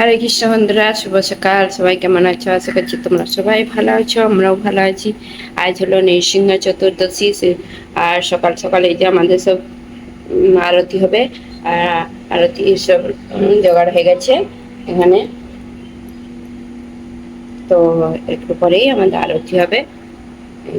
হরে কৃষ্ণ বন্ধুরা, শুভ সকাল। সবাই কেমন আছো? আশা করছি তোমরা সবাই ভালো আছো, আমরাও ভালো আছি। আজ হলো নৃসিংহ চতুর্দশী আর সকাল সকাল এই যে আমাদের সব আরতি হবে। আর আরতি সব জোগাড় হয়ে গেছে এখানে। তো একটু পরেই আমাদের আরতি হবে। এই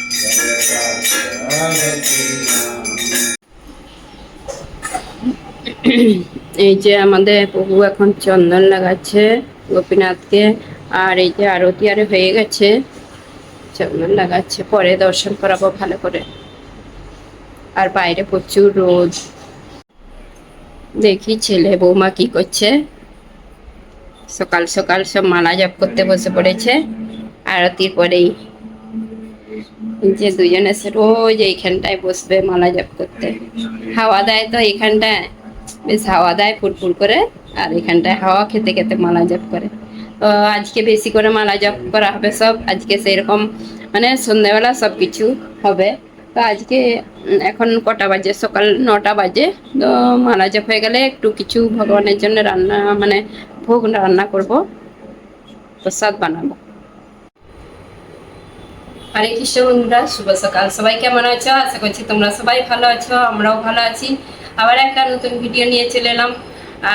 এই যে আমাদের প্রভু এখন চন্দন লাগাচ্ছে গোপীনাথকে, আর এই যে আরতি আরে হয়ে গেছে, চন্দন লাগাচ্ছে, পরে দর্শন করাবো ভালো করে। আর বাইরে প্রচুর রোদ। দেখি ছেলে বৌমা কি করছে। সকাল সকাল সব মালা জপ করতে বসে পড়েছে। আরতির পরেই যে দুজনে এসে রোজ এইখানটায় বসবে, মালা জপ করতে। হাওয়া দেয় তো এইখানটায়, বেশ হাওয়া দেয় ফুটফুট করে, আর এখানটায় হাওয়া খেতে খেতে মালা জপ করে। তো আজকে বেশি করে মালা জপ করা হবে সব, আজকে সেরকম মানে সন্ধ্যাবেলা সব কিছু হবে। তো আজকে এখন কটা বাজে? সকাল নটা বাজে। তো মালা জপ হয়ে গেলে একটু কিছু ভগবানের জন্য রান্না মানে ভোগ রান্না করব। প্রসাদ বানাবো। হরে কৃষ্ণ বন্ধুরা, শুভ সকাল। সবাই কেমন আছো? আশা করছি তোমরা সবাই ভালো আছো, আমরাও ভালো আছি। আবার একটা নতুন ভিডিও নিয়ে চলে এলাম।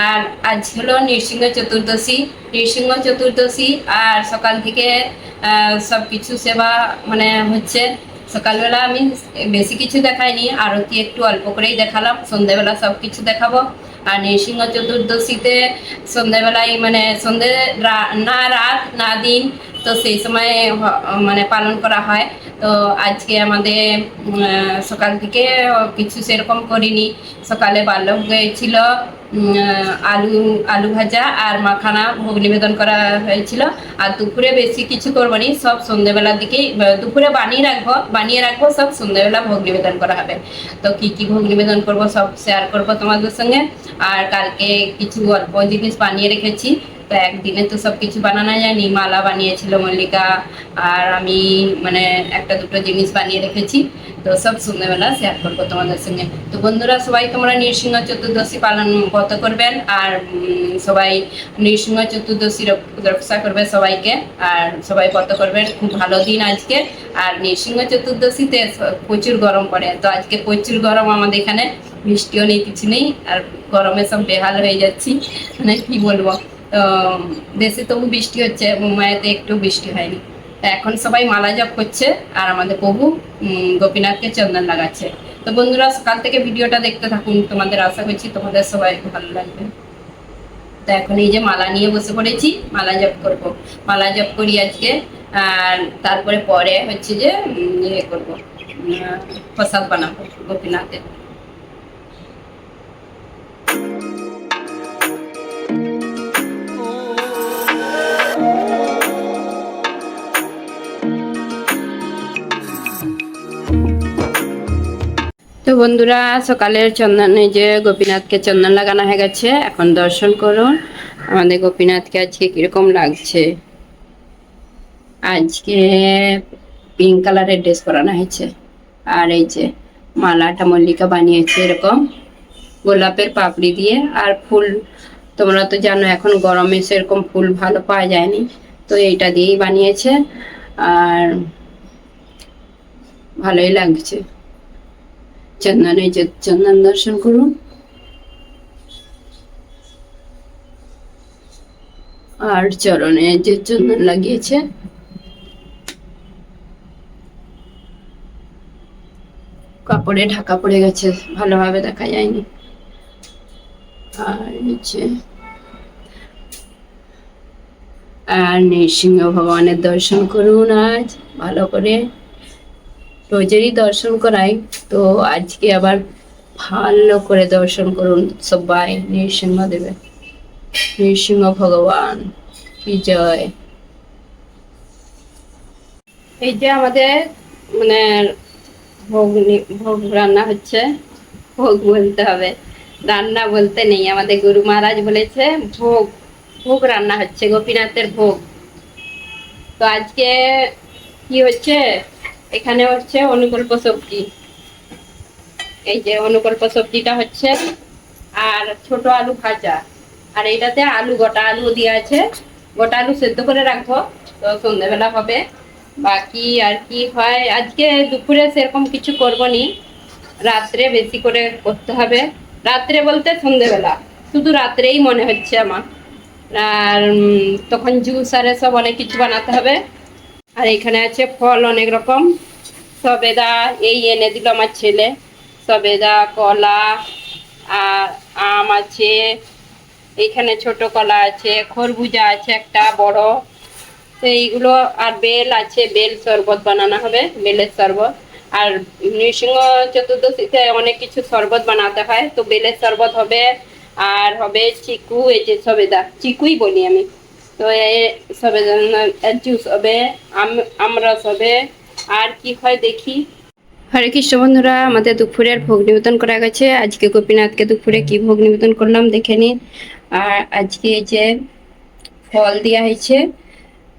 আর আজ হলো নৃসিংহ চতুর্দশী। নৃসিংহ চতুর্দশী আর সকাল থেকে সব কিছু সেবা মানে হচ্ছে। সকালবেলা আমি বেশি কিছু দেখাইনি, আরতি একটু অল্প করেই দেখালাম। সন্ধ্যেবেলা সব কিছু দেখাবো। আর নৃসিংহ চতুর্দশীতে সন্ধ্যেবেলায় মানে সন্ধ্যে না রাত, না দিন তো সেই সময় মানে পালন করা হয়। তো আজকে আমাদের সকাল থেকে কিছু সেরকম করিনি। সকালে বাল্যক হয়েছিল আলু আলু ভাজা আর মাখানা ভোগ নিবেদন করা হয়েছিল। আর দুপুরে বেশি কিছু করব নি সব সন্ধ্যেবেলার দিকেই দুপুরে বানিয়ে রাখব বানিয়ে রাখব, সব সন্ধ্যেবেলা ভোগ নিবেদন করা হবে। তো কি কি ভোগ নিবেদন করব সব শেয়ার করব তোমাদের সঙ্গে। আর কালকে কিছু অল্প জিনিস বানিয়ে রেখেছি। তো একদিনে তো সব কিছু বানানো যায়নি মালা বানিয়েছিল মল্লিকা, আর আমি মানে একটা দুটো জিনিস বানিয়ে রেখেছি। তো সব সন্ধ্যেবেলা শেয়ার করব তোমাদের সঙ্গে। তো বন্ধুরা, সবাই তোমরা নৃসিংহ চতুর্দশী পালন কত করবেন? আর সবাই নৃসিংহ চতুর্দশী রক্ষা করবে সবাইকে। আর সবাই কত করবেন? খুব ভালো দিন আজকে। আর নৃসিংহ চতুর্দশীতে প্রচুর গরম পড়ে। তো আজকে প্রচুর গরম, আমাদের এখানে বৃষ্টিও নেই, কিছু নেই। আর গরমে সব বেহাল হয়ে যাচ্ছি। মানে কি বলব? তো দেশে তবু বৃষ্টি হচ্ছে, মুম্বাইতে একটু বৃষ্টি হয়নি। এখন সবাই মালা জপ করছে, আর আমাদের প্রভু গোপীনাথকে চন্দন লাগাচ্ছে। তো বন্ধুরা, সকাল থেকে ভিডিওটা দেখতে থাকুন, তোমাদের আশা করছি তোমাদের সবাই ভালো লাগবে। তো এখন এই যে মালা নিয়ে বসে পড়েছি, মালা জপ করব। মালা জপ করি আজকে, আর তারপরে পরে হচ্ছে যে ইয়ে করব প্রসাদ বানাবো গোপীনাথের। তো বন্ধুরা, সকালের চন্দনে যে গোপীনাথকে চন্দন লাগানো হয়ে গেছে। এখন দর্শন করুন, আমাদের গোপীনাথকে আজকে কীরকম লাগছে। আজকে পিঙ্ক কালারের ড্রেস পরানো হয়েছে। আর এই যে মালাটা মল্লিকা বানিয়েছে এরকম, গোলাপের পাপড়ি দিয়ে। আর ফুল, তোমরা তো জানো, এখন গরমে সেরকম ফুল ভালো পাওয়া যায়নি। তো এইটা দিয়েই বানিয়েছে। আর ভালোই লাগছে। চন্দনে যে চন্দন দর্শন করুন আর চরণে যে চন্দন লাগিয়েছে কাপড়ে ঢাকা পড়ে গেছে ভালোভাবে দেখা যায়নি আর নিচে আর নৃসিংহ ভগবানের দর্শন করুন আজ ভালো করে রোজেরই দর্শন করাই। তো আজকে আবার ভালো করে দর্শন করুন সবাই, নৃসিংহ দেবে। নৃসিংহ ভগবান, বিজয়। এই যে আমাদের মানে ভোগ ভোগ রান্না হচ্ছে, ভোগ বলতে হবে। রান্না বলতে নেই, আমাদের গুরু মহারাজ বলেছে, ভোগ ভোগ রান্না হচ্ছে, গোপীনাথের ভোগ। তো আজকে কি হচ্ছে? এখানে হচ্ছে অনুকল্প সবজি। এই যে অনুকল্প সবজিটা হচ্ছে, আর ছোট আলু ভাজা। আর এটাতে আলু, গোটা আলু দিয়ে আছে। গোটা আলু সেদ্ধ করে রাখব, তো সন্ধ্যেবেলা হবে। বাকি আর কি হয়, আজকে দুপুরে সেরকম কিছু করব নি। রাত্রে বেশি করে করতে হবে। রাত্রে বলতে সন্ধেবেলা। শুধু রাত্রেই মনে হচ্ছে আমার। আর তখন জুস আর সব অনেক কিছু বানাতে হবে। আর এখানে আছে ফল অনেক রকম। সবেদা, এই এনে দিল আমার ছেলে। সবেদা, কলা আর আম আছে। এইখানে ছোট কলা আছে, খরবুজা আছে একটা, বড়। তো এইগুলো আর বেল আছে, বেল শরবত বানানো হবে, বেলের শরবত। আর নৃসিংহ চতুর্দশীতে অনেক কিছু শরবত বানাতে হয়, তো বেলের শরবত হবে। আর হবে চিকু, এই যে সবেদা, চিকুই বলি আমি। তো এই সবে জুস হবে আম- আমরস হবে আর কি হয় দেখি। হরে কৃষ্ণ বন্ধুরা, আমাদের দুপুরের ভোগ নিবেদন করা গেছে। আজকে গোপীনাথকে দুপুরে কি ভোগ নিবেদন করলাম দেখে নিন। আর আজকে যে ফল দেওয়া হয়েছে,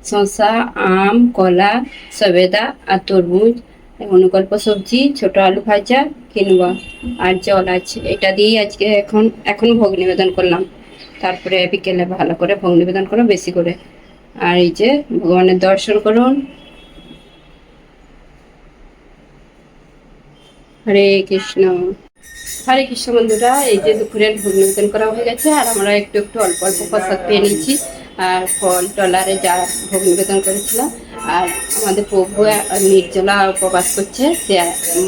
শসা, আম, কলা, সবেদা আর তরমুজ, অনুকল্প সবজি, ছোট আলু ভাজা কিনুয়া আর জল আছে, এটা দিয়েই আজকে এখন এখন ভোগ নিবেদন করলাম। তারপরে বিকেলে ভালো করে ভোগ নিবেদন করুন বেশি করে। আর এই যে ভগবানের দর্শন করুন। হরে কৃষ্ণ। হরে কৃষ্ণ বন্ধুরা, এই যে দুপুরের ভোগ নিবেদন করা হয়ে গেছে, আর আমরা একটু একটু অল্প অল্প প্রসাদ পেয়ে নিয়েছি। আর ফল, টলারে যা ভোগ নিবেদন করেছিলাম আর আমাদের প্রভু নির্জলা উপবাস করছে, সে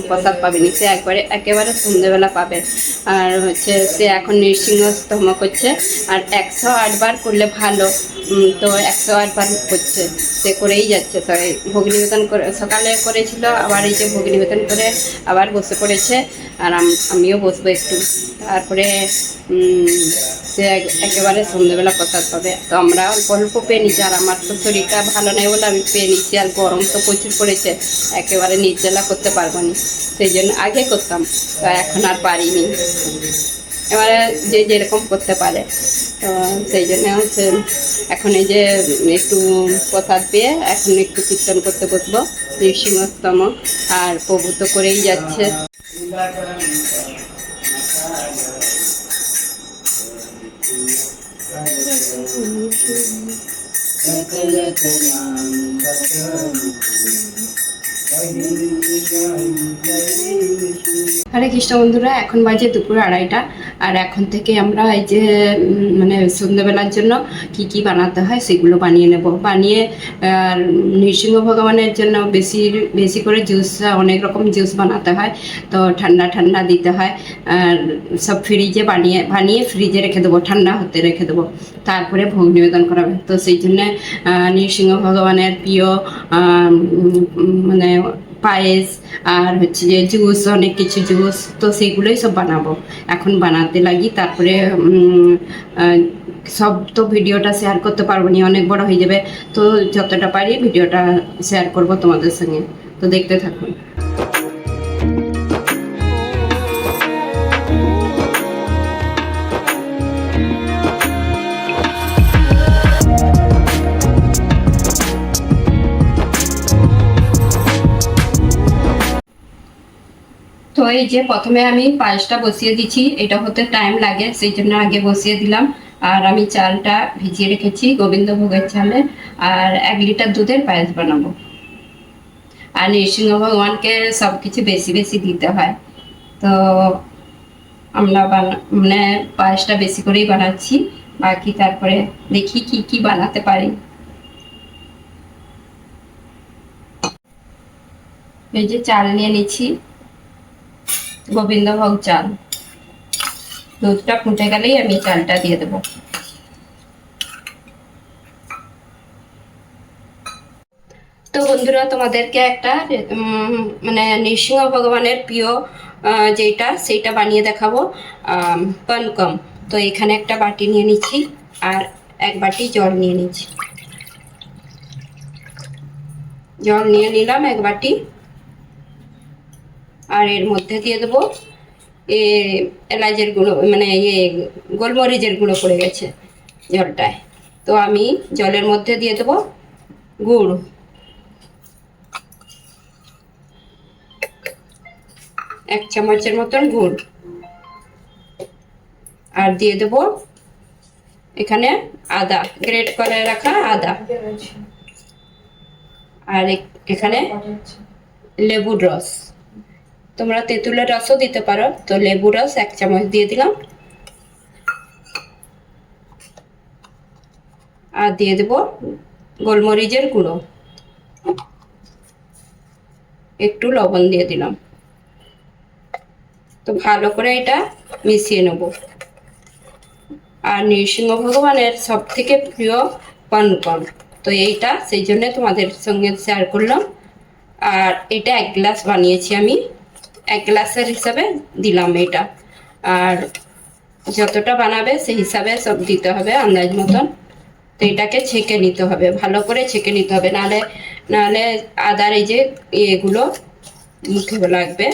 প্রসাদ পাবেনি। সে একবারে একেবারে সন্ধ্যেবেলা পাবে। আর হচ্ছে সে এখন নৃসিংহস্তম করছে। আর একশো আটবার করলে ভালো। তো একশো আটবার করছে। সে করেই যাচ্ছে। ভোগ নিবেদন করে, সকালে করেছিল, আবার এই যে ভোগ নিবেদন করে আবার বসে পড়েছে। আর আমিও বসবো একটু। তারপরে সে একেবারে সন্ধ্যেবেলা প্রসাদ পাবে। তো আমরা অল্প অল্প পেয়ে নিচ্ছি। আর আমার তো শরীরটা ভালো নেই বলে আমি পেয়ে নিচ্ছি। আর গরম তো প্রচুর পড়েছে। একেবারে নির্জলা করতে পারব না। সেই জন্য আগে করতাম। তো এখন আর পারিনি। এবারে যে যেরকম করতে পারে। তো সেই জন্য হচ্ছে এখন এই যে একটু প্রসাদ পেয়ে এখন একটু কীর্তন করতে বসবো। নৃসিংহস্তম আর প্রভু তো করেই যাচ্ছে। হরে কৃষ্ণ বন্ধুরা, এখন বাজে দুপুর আড়াইটা। আর এখন থেকে আমরা এই যে মানে সন্ধ্যাবেলার জন্য কি কি বানাতে হয় সেগুলো বানিয়ে নেব। বানিয়ে, আর নৃসিংহ ভগবানের জন্য বেশি বেশি করে জুস অনেক রকম জুস বানাতে হয়। তো ঠান্ডা ঠান্ডা দিতে হয়। আর সব ফ্রিজে বানিয়ে বানিয়ে ফ্রিজে রেখে দেবো, ঠান্ডা হতে রেখে দেবো। তারপরে ভোগ নিবেদন করাবে। তো সেই জন্যে নৃসিংহ ভগবানের প্রিয় মানে পায়েস আর হচ্ছে যে জুস, অনেক কিছু জুস, তো সেগুলোই সব বানাবো। এখন বানাতে লাগি, তারপরে সব তো ভিডিওটা শেয়ার করতে পারব না, অনেক বড় হয়ে যাবে। তো যতটা পারি ভিডিওটা শেয়ার করব তোমাদের সঙ্গে। তো দেখতে থাকুন। এই যে প্রথমে আমি পায়েসটা বসিয়ে দিচ্ছি এটা হতে টাইম লাগে, সেই জন্য আগে বসিয়ে দিলাম। আর আমি চালটা ভিজিয়ে রেখেছি গোবিন্দভোগের চালে, আর এক লিটার দুধের পায়েস বানাবো। আর নৃসিংহ ভগবানকে সব কিছু বেশি বেশি দিতে হয়। তো আমরা মানে পায়েসটা বেশি করেই বানাচ্ছি, বাকি তারপরে দেখি কি কি বানাতে পারি। এই যে চাল নিয়ে নিচ্ছি। গোবিন্দভোগ চাল। দুধটা ফুটে গেলেই আমি চালটা দিয়ে দেবো। তো বন্ধুরা তোমাদেরকে একটা মানে নৃসিংহ ভগবানের প্রিয় যেটা সেইটা বানিয়ে দেখাবো আম, পানকম। তো এখানে একটা বাটি নিয়ে নিচ্ছি আর এক বাটি জল নিয়ে নিচ্ছি। জল নিয়ে নিলাম এক বাটি। আর এর মধ্যে দিয়ে দেবো এ এলাচের গুঁড়ো মানে ইয়ে গোলমরিচের গুঁড়ো পড়ে গেছে জলটায়। তো আমি জলের মধ্যে দিয়ে দেবো গুড়। এক চামচের মতন গুড়। আর দিয়ে দেব এখানে আদা, গ্রেট করে রাখা আদা। আর এখানে লেবুর রস। তোমরা তেঁতুলের রসও দিতে পারো। তো লেবু রস এক চামচ দিয়ে দিলাম। আর দিয়ে দেব গোলমরিচের গুঁড়ো। একটু লবণ দিয়ে দিলাম। তো ভালো করে এটা মিশিয়ে নেব। আর নৃসিংহ ভগবানের সব থেকে প্রিয় পানকম তো এইটা, সেই জন্য তোমাদের সঙ্গে শেয়ার করলাম। আর এটা এক গ্লাস বানিয়েছি আমি। এক গ্লাসের হিসাবে দিলাম এটা। আর যতটা বানাবে সেই হিসাবে সব দিতে হবে আন্দাজ মতন। তো এটাকে ছেঁকে নিতে হবে, ভালো করে ছেঁকে নিতে হবে। নাহলে নাহলে আদার এই যে ইয়েগুলো মুখে লাগবে।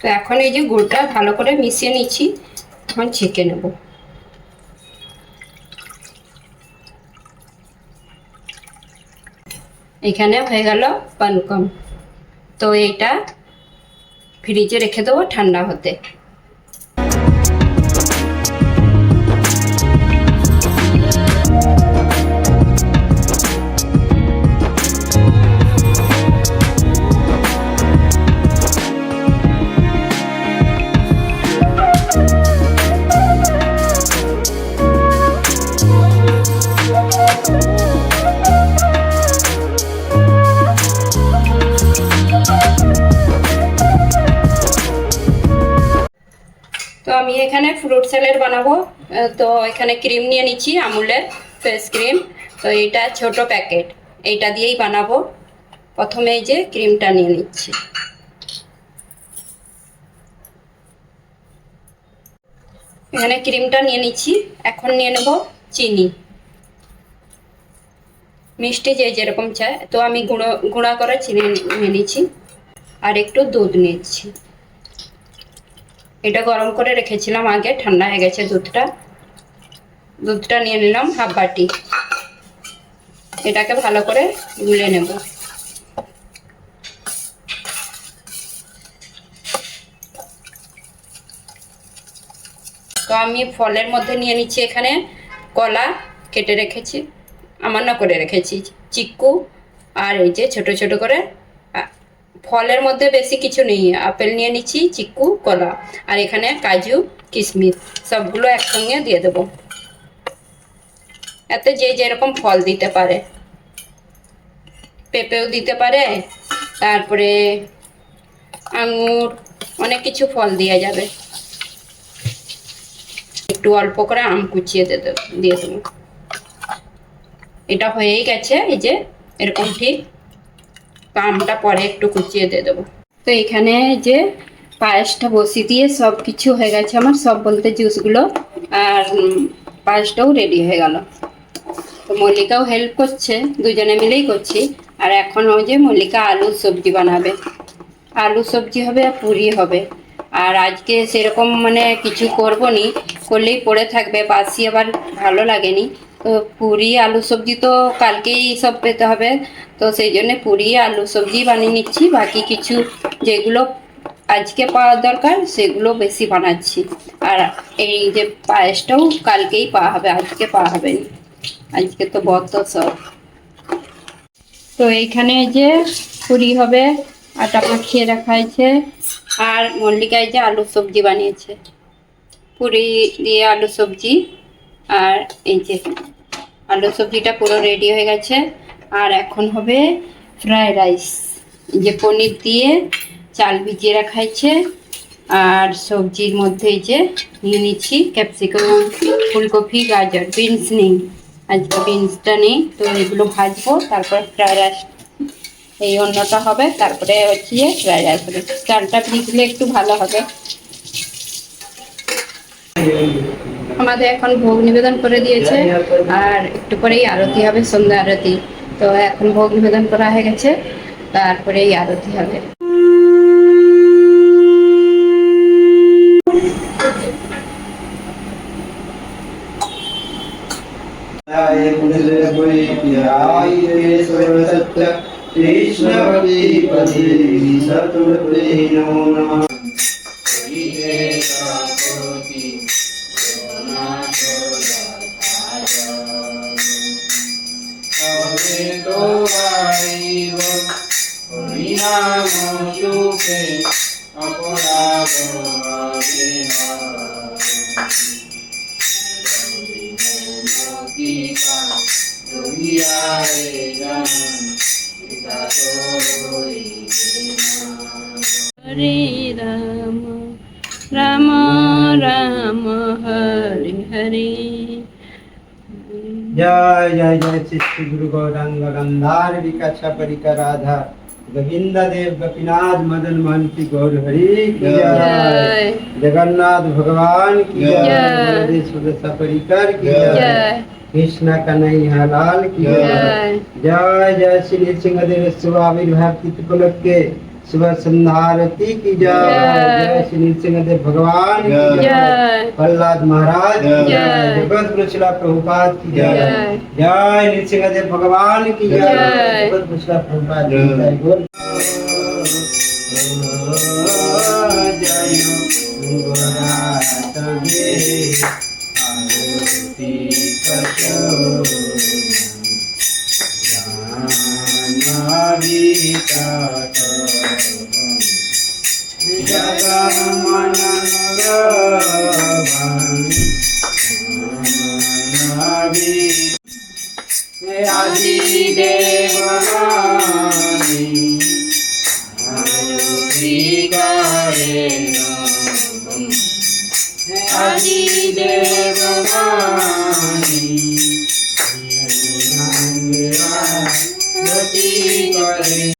তো এখন এই যে গুড়টা ভালো করে মিশিয়ে নিচ্ছি, এখন ছেঁকে নেব। এখানে হয়ে গেল পানকম তো এইটা ফ্রিজে রেখে দেবো ঠান্ডা হতে। এখানে ফ্রুট স্যালাড বানাবো। তো এখানে ক্রিম নিয়ে নিচ্ছি, আমুলের ফেস ক্রিম তো এটা ছোট প্যাকেট এইটা দিয়েই বানাবো। প্রথমে এই যে ক্রিমটা নিয়ে নিচ্ছি। এখানে ক্রিমটা নিয়ে নিচ্ছি, এখন নিয়ে নেব চিনি। মিষ্টি যে যেরকম চায়, তো আমি গুঁড়ো, গুঁড়া করে চিনি নিয়ে নিচ্ছি। আর একটু দুধ নিচ্ছি। এটা গরম করে রেখেছিলাম আগে, ঠান্ডা হয়ে গেছে দুধটা। দুধটা নিয়ে নিলাম হাফ বাটি। এটাকে ভালো করে গুলে নেব। তো আমি ফলের মধ্যে নিয়ে নিচ্ছি এখানে কলা কেটে রেখেছি, আমার না করে রেখেছি, চিক্কু, আর এই যে ছোট ছোট করে ফলের মধ্যে বেশি কিছু নেই। আপেল নিয়ে নিচ্ছি চিকু কলা, আর এখানে কাজু, কিশমিশ, সবগুলো একসঙ্গে দিয়ে দেবো। এতে যে যেরকম ফল দিতে পারে। পেঁপেও দিতে পারে, তারপরে আঙুর, অনেক কিছু ফল দেওয়া যাবে। একটু অল্প করে আম কুচিয়ে দিয়ে দেব। এটা হয়েই গেছে, এই যে এরকম ঠিক। আমটা পরে একটু কুচিয়ে দিয়ে দেবো। তো এখানে যে পায়েসটা বসিয়ে দিয়ে সব কিছু হয়ে গেছে আমার, সব বলতে জুসগুলো আর পায়েসটাও রেডি হয়ে গেল। তো মল্লিকাও হেল্প করছে, দুজনে মিলেই করছি। আর এখন ওই যে মল্লিকা আলুর সবজি বানাবে। আলু সবজি হবে আর পুরি হবে। আর আজকে সেরকম মানে কিছু করব নি, করলেই পড়ে থাকবে, বাসি আবার ভালো লাগেনি। তো পুরি, আলু সবজি তো কালকেই সব পেতে হবে। তো সেই জন্য পুরি, আলু সবজি বানিয়ে নিচ্ছি। বাকি কিছু যেগুলো আজকে পাওয়া দরকার, সেগুলো বেশি বানাচ্ছি। আর এই যে পায়েসটাও কালকেই পাওয়া হবে, আজকে পাওয়া হবে। আজকে তো বত সব। তো এইখানে যে পুরি হবে, আটা মাখিয়ে রাখা হয়েছে। আর মল্লিকায় যে আলু সবজি বানিয়েছে। পুরি দিয়ে আলু সবজি, আর এই যে আলু সবজিটা পুরো রেডি হয়ে গেছে। আর এখন হবে ফ্রাইড রাইস যে পনির দিয়ে চাল ভিজিয়ে রাখা হয়েছে। আর সবজির মধ্যে এই যে নিয়ে নিচ্ছি ক্যাপসিকাম ফুলকপি, গাজর বিনস নেই। আজকে বিনসটা নেই, তো এগুলো ভাজবো, তারপর ফ্রাইড রাইস এই অন্যটা হবে, তারপরে হচ্ছে যে ফ্রাইড রাইস হবে। চালটা ভিজলে একটু ভালো হবে। আমাদের এখন ভোগ নিবেদন করে দিয়েছে। আর একটু পরেই আরতি হবে, সন্ধ্যা আরতি। তো এখন ভোগ নিবেদন করা হয়ে গেছে, তারপরেই আরতি হবে। હવે તો વાળી વખ હરિનામ રૂપે અપરાધ દુનિયા રે જાન પિતા તો હરે રામ રામ રામ હરે હરે जय जय जय श्री गुरु गौरंग गंधार विकक्षा परिका राधा। गोविंदा देव गोपीनाथ मदन मोहन की गौर हरि जय। जगन्नाथ भगवान की जय। परिकर की जय। कृष्ण कन्हैया लाल की जय। जय श्री सिंह देव स्वामी भाव के शुभ संधारती की जय जय। श्री सिंहदेव भगवान जय प्रहलाद महाराज। जगत गुरु शिला प्रभुपाद की जय जय। नृसिंहदेव भगवान की जय। जगत गुरु शिला प्रभुपाद की जय बोल जय आरती। Dale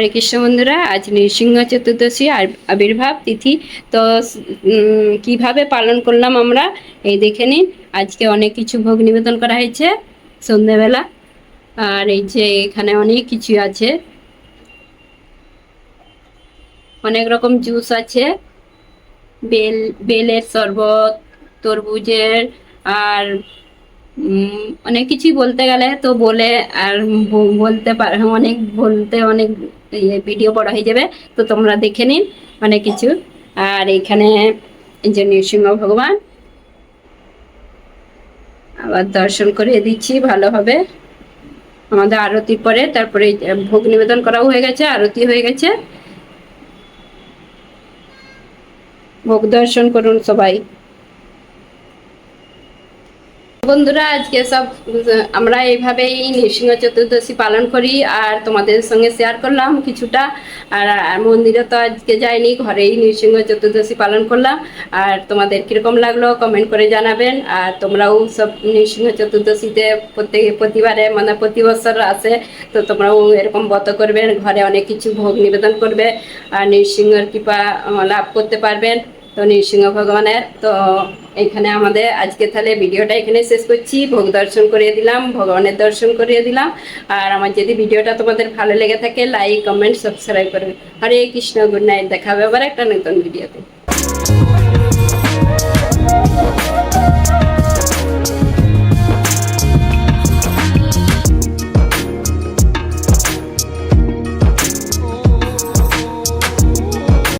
হরে কৃষ্ণ বন্ধুরা, আজ নৃসিংহ চতুর্দশী আর- আবির্ভাব তিথি। তো কীভাবে পালন করলাম আমরা, এই দেখে নিন। আজকে অনেক কিছু ভোগ নিবেদন করা হয়েছে সন্ধেবেলা। আর এই যে এখানে অনেক কিছু আছে। অনেক রকম জুস আছে। বেল, বেলের শরবত, তরমুজের, আর অনেক কিছুই বলতে গেলে তো বলে, আর বলতে পার, অনেক বলতে অনেক ভিডিও বড় হয়ে যাবে। তো তোমরা দেখে নিন অনেক কিছু। আর এখানে যে নৃসিংহ ভগবান, আবার দর্শন করিয়ে দিচ্ছি ভালোভাবে আমাদের আরতি পরে, তারপরে ভোগ নিবেদন করাও হয়ে গেছে, আরতি হয়ে গেছে। ভোগ দর্শন করুন সবাই। বন্ধুরা, আজকে সব, আমরা এইভাবেই নৃসিংহ চতুর্দশী পালন করি আর তোমাদের সঙ্গে শেয়ার করলাম কিছুটা। আর মন্দিরে তো আজকে যাইনি, ঘরেই নৃসিংহ চতুর্দশী পালন করলাম। আর তোমাদের কীরকম লাগল কমেন্ট করে জানাবেন। আর তোমরাও সব নৃসিংহ চতুর্দশীতে প্রত্যেক, প্রতিবারে মানে প্রতি বছর আসে, তো তোমরাও এরকম ব্রত করবেন, ঘরে অনেক কিছু ভোগ নিবেদন করবে। আর নৃসিংহর কৃপা লাভ করতে পারবেন। তো নৃসিংহ ভগবানের। তো এখানে আমাদের আজকে তাহলে ভিডিওটা এখানে শেষ করছি। ভোগ দর্শন করিয়ে দিলাম, ভগবানের দর্শন করিয়ে দিলাম। আর আমার যদি ভিডিওটা তোমাদের ভালো লেগে থাকে লাইক কমেন্ট সাবস্ক্রাইব করবে। হরে কৃষ্ণ গুড নাইট দেখাবে আবার একটা নতুন ভিডিওতে।